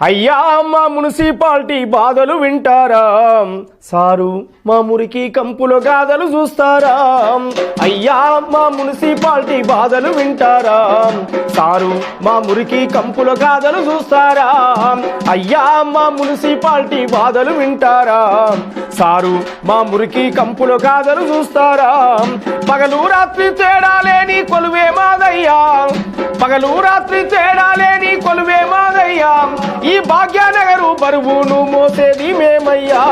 అయ్యా మా మున్సిపాలిటీ బాధలు వింటారా? సారు మా మురికి కంపులో గాథలు చూస్తారా? అయ్యా మా మున్సిపాలిటీ బాధలు వింటారా? సారు మా మురికి కంపులో గాథలు చూస్తారా? అయ్యా మా మున్సిపాలిటీ బాధలు వింటారా? సారు మా మురికి కంపులో గాథలు చూస్తారా? పగలు రాత్రి తేడా లేని కొలువే మాదయ్యా. పగలు రాత్రి తేడా లేని కొలువే మాదయ్యా. ఈ భాగ్యనగరు బరువును మోసేది మేమయ్యా.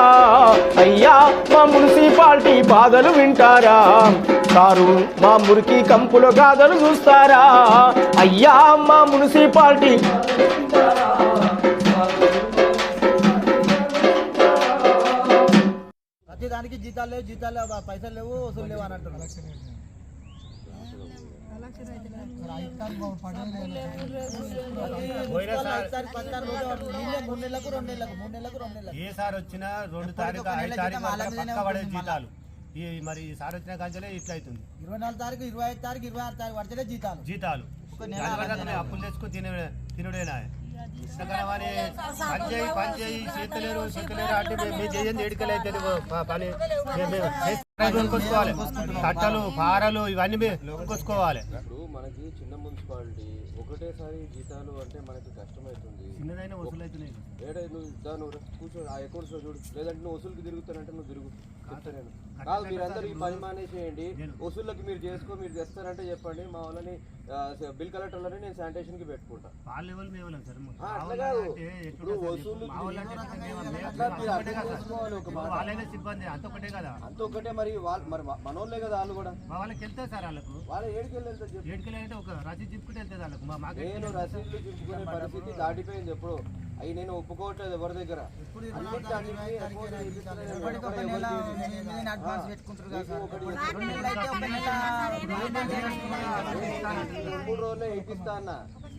అయ్యా మా మున్సిపాలిటీ బాధలు వింటారా? కారు మా మురికి కంపుల గాథలు చూస్తారా? అయ్యా మా మున్సిపాలిటీ ప్రతి దానికి జీతాలు లేవు జీతాలు లేవు పైసలు లేవు వసూలు లేవు అని అంటున్నారు మూడు నెలలకు రెండు నెలలకు మూడు నెలలకు రెండు నెలలకు ఏ సార్ వచ్చినా రెండు తారీఖు ఐదు తారీఖు పక్క పడే జీతాలు. ఈ మరి ఈ సార్ వచ్చిన కంచెలే ఇట్లా అవుతుంది ఇరవై నాలుగు తారీఖు ఇరవై ఐదు తారీఖు ఇరవై ఆరు తారీఖు పడితేనే జీతాలు. జీతాలు. అప్పులు తెచ్చుకుని తినే తినుడేనా? మరి పని చేయి పని చేయి చేతలేరు చేతలేరు అంటే మేము చేయండి ఎడికలైతే పని. మేము- కొనుక్కొచ్చుకోవాలి కట్టలు పారలు ఇవన్నీ మేము కొనుక్కొచ్చుకోవాలి ఇప్పుడు మనకి చిన్న మున్సిపాలిటీ ఒకటేసారి జీతాలు అంటే మనకి కష్టమవుతుంది చిన్నదైనా వసూలు అవుతున్నాయి ఏడే నువ్వు దా నువ్వు రా, కూర్చో ఆ అకౌంట్స్లో చూడు. లేదంటే నువ్వు వసూలుకి తిరుగుతానంటే నువ్వు తిరుగు. చెప్తా నేను. కాదు మీరందరూ ఈ పని మానేసేయండి. వసూళ్ళకి మీరు చేసుకో మీరు తెస్తారంటే చెప్పండి. మా వాళ్ళని బిల్ కలెక్టర్లని నేను శానిటేషన్కి పెట్టుకుంటా అట్లా ఇప్పుడు వసూలు వాళ్ళైనా అంత ఒకటే కదా. అంత ఒకటే మరి వాళ్ళు మరి మనోళ్ళే కదా వాళ్ళు కూడా. మా వాళ్ళకి వెళ్తే సార్ వాళ్ళకు. వాళ్ళ ఏడికి వెళ్ళి ఏడుకెళ్ళి ఒక రసీదు చెప్పుకుంటే వెళ్తే వాళ్ళకు. మా మాకు నేను రసీదులు చింపుకునే పరిస్థితి దాటిపోయింది ఎప్పుడు. అవి నేను ఒప్పుకోవట్లేదు ఎవరి దగ్గర. మూడు రోజులే ఇప్పిస్తా అన్న.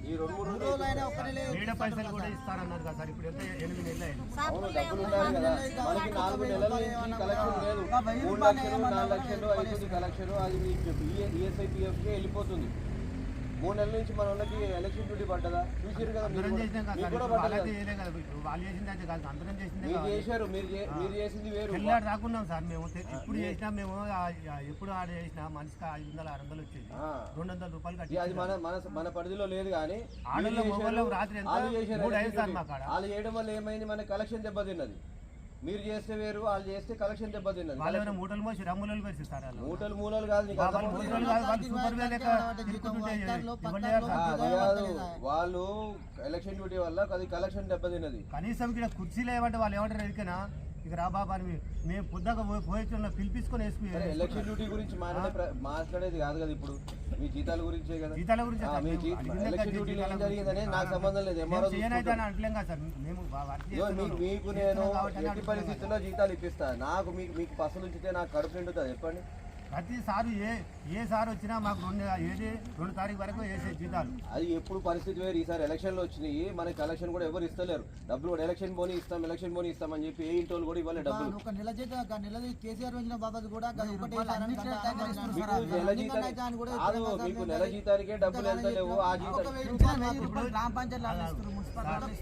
ఈ రెండు మూడు రోజులు రోజులైనా ఒక నెల ఏడ పైసలు కూడా ఇస్తారన్నారు కదా సార్ ఇప్పుడు ఎంత ఎనిమిది నెలలు అయింది అవును డబ్బులు ఉండాలి కదా. మనకి నాలుగు నెలల నుంచి కలెక్షన్ లేదు. మూడు లక్షలు నాలుగు లక్షలు అవుతుంది కలెక్షన్ అది ఈఎస్ఐ పిఎఫ్కి వెళ్ళిపోతుంది. మూడు నెలల నుంచి మన వాళ్ళకి ఎలక్షన్ డ్యూటీ పడ్డదా? చూసారు కదా మీరు కూడా. మీరు చేశారు మీరు మీరు చేసింది వేరు. రాకున్నాం సార్ మేము ఎప్పుడు చేసినా మేము ఎప్పుడు ఆడ చేసినా మనిషికి ఐదు వందలు ఆరు వందలు వచ్చేది. రెండు వందల రూపాయలు కట్టి అది మన మన మన పరిధిలో లేదు కానీ చేశారు, రాత్రి. వాళ్ళు చేయడం వల్ల ఏమైంది? మన కలెక్షన్ దెబ్బతిన్నది. మీరు చేస్తే వేరు వాళ్ళు చేస్తే కలెక్షన్ దెబ్బతిన్నది. వాళ్ళు మూటలు మోసి రమ్ములు పెట్టి సార్ వాళ్ళు? మూటలు మూలలు కాదు వాళ్ళు ఎలక్షన్ డ్యూటీ వల్ల అది కలెక్షన్ దెబ్బతిన్నది. కనీసం ఇక్కడ కుర్చీలు ఏమంటే వాళ్ళు ఏమంటారు ఎదికనా ఇక రా బాబా అని మేము- పొద్దుగా పోయి పిలిపించుకొని వేసుకుని ఎలక్షన్ డ్యూటీ గురించి మాట్లాడే మాట్లాడేది కాదు కదా ఇప్పుడు. మీ జీతాల గురించే కదా జీతాల గురించి మీ ఎలక్షన్ డ్యూటీలో ఏం జరిగిందనే. నాకు సంబంధం లేదు ఎంఆర్ఓ. మీకు నేను ఎట్టి పరిస్థితుల్లో జీతాలు ఇప్పిస్తా నాకు మీకు మీకు పసలు ఉంచితే నాకు కడుపు నిండుతుంది చెప్పండి ప్రతి సారు ఏ ఏ సార్ వచ్చినా మాకు రెండు ఏది రెండు తారీఖు వరకు వేసే జీతాలు. అది ఎప్పుడు పరిస్థితి వేరు. ఈసారి ఎలక్షన్లు వచ్చినాయి. మనకి కలెక్షన్ కూడా ఎవరు ఇస్తలేరు. డబ్బులు కూడా ఎలక్షన్ బోని ఇస్తాం ఎలక్షన్ బోని ఇస్తాం అని చెప్పి ఏ ఇంటోళ్ళు కూడా ఇవ్వలేదు డబ్బులు. ఒక నెల జీతం ఒక నెల కేసీఆర్ వచ్చిన బాబాద్ కూడా మీకు సార్. నెల జీతానికి డబ్బులు ఎంత లేవు ఆ జీతం. గ్రామ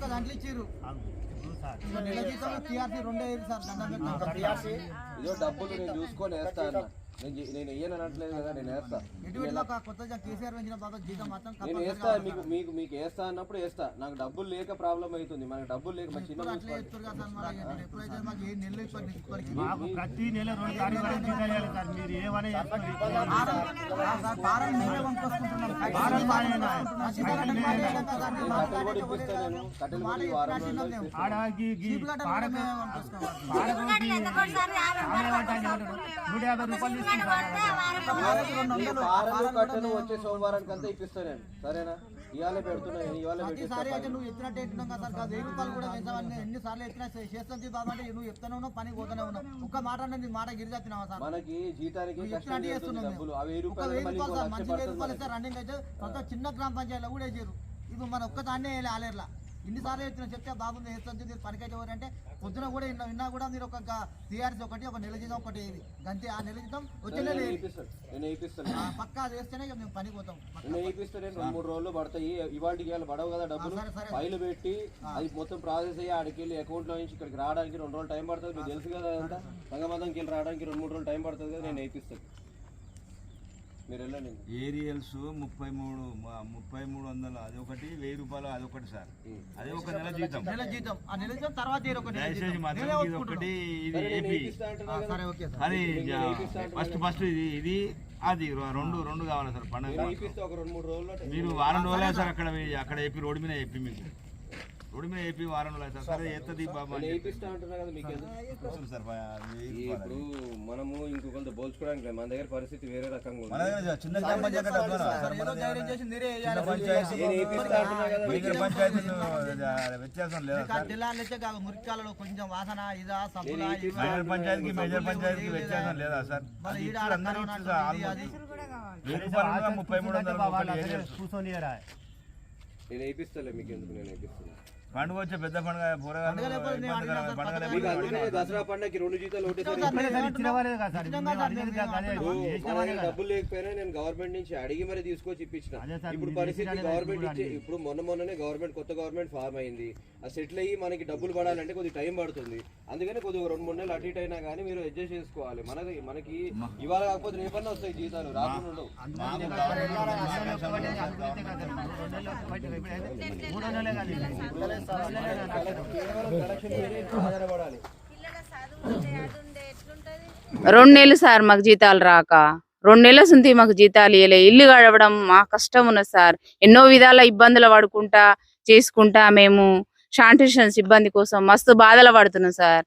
దాంట్లో ఇచ్చారు. ఇదో డబ్బులు నేను చూసుకొని వేస్తా అన్న. నేను అనట్లేదు కదా నేను వేస్తా నేను వేస్తా మీకు మీకు మీకు వేస్తా అన్నప్పుడు వేస్తా నాకు డబ్బులు లేక ప్రాబ్లం అవుతుంది మనకు డబ్బులు లేక చిన్న ప్రతి నెల రెండు సార్. Sir sir. నూట యాభై రూపాయలు వచ్చే సోమవారానికి అంతా ఇప్పిస్తా నేను. సరేనా? ఇవాళ ప్రతిసారి అయితే నువ్వు ఎత్తినట్టు ఎత్తున్నాం కదా సార్. కాదు వెయ్యి రూపాయలు కూడా ఎత్తినా చేస్తాను బాబా అంటే నువ్వు చెప్తానే ఉన్నావు పని పోతానే ఉన్నావు. ఒక్క మాట అనేది మాట గిరిజెత్తినావా సార్? మనకి జీతానికి ఎత్తినట్టు చేస్తున్నావు వెయ్యి ఒక రూపాయలు వెయ్యి సార్ మంచి వెయ్యి రూపాయలు ఇస్తారు రన్నింగ్ అయితే ప్రతి చిన్న గ్రామ పంచాయతీలో కూడా వేసారు. ఇప్పుడు మన ఒక్క దాన్నే ఆలేర్లా. ఇన్నిసార్లు చెప్పిన చెప్తే బాగుంది వేస్తుంది మీరు పనికైతే ఎవరంటే పొద్దున కూడా విన్నా విన్నా కూడా మీరు ఒక టీఆర్ఎస్ ఒకటి ఒక నెల జీతం ఒకటి గంతే. ఆ నెల జీతం వచ్చే నెల పక్కా ఇక మేము పనికి పోతాం. రెండు మూడు రోజులు పడతాయి. ఇవాళ పడవు కదా డబ్బులు. ఫైల్ పెట్టి అది మొత్తం ప్రాసెస్ అయ్యి ఆడికి వెళ్ళి అకౌంట్లో నుంచి ఇక్కడికి రావడానికి రెండు రోజులు టైం పడుతుంది. మీకు తెలుసు కదా వెళ్ళి రావడానికి రెండు మూడు రోజులు టైం పడుతుంది కదా నేను వేయిస్తాను ఏరియల్స్ ముప్పై మూడు ముప్పై మూడు వందలు అదొకటి వెయ్యి రూపాయలు అదొకటి సార్. అదే ఒక నెల జీతం నెల జీతం. ఆ నెల జీతం తర్వాత దయచేసి. మాత్రం ఇది ఒకటి ఏపీ. అది ఫస్ట్ ఫస్ట్ ఇది ఇది అది రెండు రెండు కావాలి సార్ పండుగ మీరు వారం రోజులే సార్. అక్కడ మీ- అక్కడ ఏపీ రోడ్డు మీద ఏపీ మీకు. ఏపీ వారం రోజులు సార్ ఎత్తది బాబా నేను వేయిస్తా అంటున్నా కదా మీకు ఎందుకు? వస్తుంది సార్ బా- వెయ్యి ఇప్పుడు. మనము ఇంకొకరితో పోల్చుకోవడానికి లేదు. మన దగ్గర పరిస్థితి వేరే రకంగా మన ఉంది దగ్గర చిన్న గ్రామ పంచాయతీ డబ్బులు సార్, సార్, ఏదో మన ధైర్యం దగ్గర చేసి మీరే వేయాలి. చిన్న పంచాయతీ నేను వేయిస్తా అంటున్నా కదా వ్యత్యాసం లేదా సార్. మురికాలలో కొంచెం వాసన ఇదా సబ్బులా నేను ఇవా, మేజర్ పంచాయతీకి మేజర్ సబ్బులు పంచాయతీకి ఇవి వ్యత్యాసం లేదా సార్? మళ్ళీ ఈడ అందరూ కరోనా ఇచ్చారు అది. ముప్పై మూడు వందలు. నేను వేయిస్తాలే మీకు ఎందుకు నేను పండుగ వచ్చే పెద్ద పండుగ దసరా పండగకి రెండు జీతాలు డబ్బులు లేకపోయినా నేను గవర్నమెంట్ నుంచి అడిగి మరి తీసుకొచ్చి ఇప్పించిన. ఇప్పుడు పరిస్థితి గవర్నమెంట్ ఇచ్చే ఇప్పుడు మొన్న మొన్ననే గవర్నమెంట్ కొత్త గవర్నమెంట్ ఫామ్ అయింది. సెటిల్ అయ్యి మనకి డబ్బులు పడాలంటే కొద్దిగా టైం పడుతుంది. అందుకని కొద్దిగా రెండు మూడు నెలలు అటు ఇటు అయినా కానీ మీరు అడ్జస్ట్ చేసుకోవాలి. మనకి మనకి ఇవాళ కాకపోతే రేపన్నా వస్తాయి జీతాలు రాకుండా ఆధారపడాలి. రెండు నెలలు సార్ మాకు జీతాలు రాక. రెండు నెలల సుంతి మాకు జీతాలు ఇవ్వలే ఇల్లు గడవడం మా కష్టం ఉన్నది సార్. ఎన్నో విధాల ఇబ్బందులు పడుకుంటా చేసుకుంటా మేము. శానిటేషన్ సిబ్బంది కోసం మస్తు బాధలు పడుతున్నాం సార్.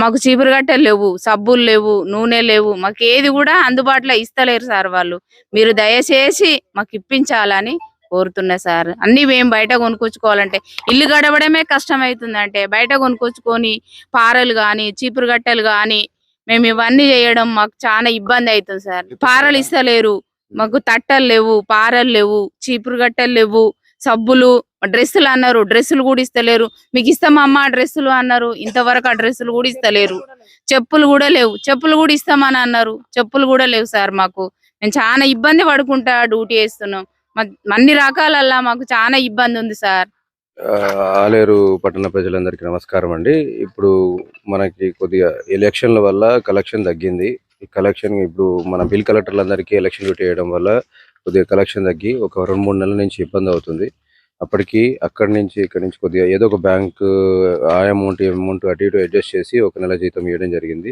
మాకు చీపురు గట్టెలు లేవు సబ్బులు లేవు నూనె లేవు మాకు ఏది కూడా అందుబాటులో ఇస్తలేరు సార్ వాళ్ళు. మీరు దయచేసి మాకు ఇప్పించాలని కోరుతున్నా సార్. అన్ని మేము బయట కొనుక్కొచ్చుకోవాలంటే ఇల్లు గడవడమే కష్టం అవుతుందంటే బయట కొనుక్కొచ్చుకొని పారలు గాని చీపురు గట్టెలు గాని మేము ఇవన్నీ చేయడం మాకు చాలా ఇబ్బంది అవుతుంది సార్. పారలు ఇస్తలేరు మాకు తట్టలు లేవు పారలు లేవు చీపురు గట్టెలు లేవు సబ్బులు డ్రెస్సులు అన్నారు. డ్రెస్సులు కూడా ఇస్తలేరు. మీకు ఇస్తామమ్మా డ్రెస్సులు అన్నారు. ఇంతవరకు ఆ డ్రెస్సులు కూడా ఇస్తలేరు. చెప్పులు కూడా లేవు. చెప్పులు కూడా ఇస్తామని అన్నారు. చెప్పులు కూడా లేవు సార్ మాకు. మేము చాలా ఇబ్బంది పడుకుంటా డ్యూటీ చేస్తున్నాం. అన్ని రకాలల్లా మాకు చాలా ఇబ్బంది ఉంది సార్. ఆలేరు పట్టణ ప్రజలందరికీ నమస్కారం అండి. ఇప్పుడు మనకి కొద్దిగా ఎలక్షన్ల వల్ల కలెక్షన్ తగ్గింది. ఈ కలెక్షన్ ఇప్పుడు మన బిల్ కలెక్టర్లందరికీ ఎలక్షన్ డ్యూటీ వేయడం వల్ల కొద్దిగా కలెక్షన్ తగ్గి ఒక రెండు మూడు నెలల నుంచి ఇబ్బంది అవుతుంది. అప్పటికి అక్కడి నుంచి ఇక్కడి నుంచి కొద్దిగా ఏదో ఒక బ్యాంక్ ఆ అమౌంట్ అమౌంట్ అటు ఇటు అడ్జస్ట్ చేసి ఒక నెల జీతం ఇవ్వడం జరిగింది.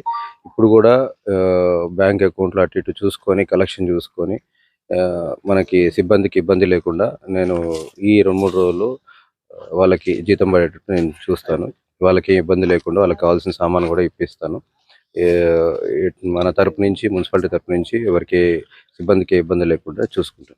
ఇప్పుడు కూడా బ్యాంక్ అకౌంట్లో అటు ఇటు చూసుకొని కలెక్షన్ చూసుకొని మనకి సిబ్బందికి ఇబ్బంది లేకుండా నేను ఈ రెండు మూడు రోజులు వాళ్ళకి జీతం పడేటట్టు నేను చూస్తాను. వాళ్ళకి ఇబ్బంది లేకుండా వాళ్ళకి కావాల్సిన సామాన్ కూడా ఇప్పిస్తాను. మన తరపు నుంచి మున్సిపాలిటీ తరపు నుంచి ఎవరికి సిబ్బందికి ఇబ్బంది లేకుండా చూసుకుంటాం.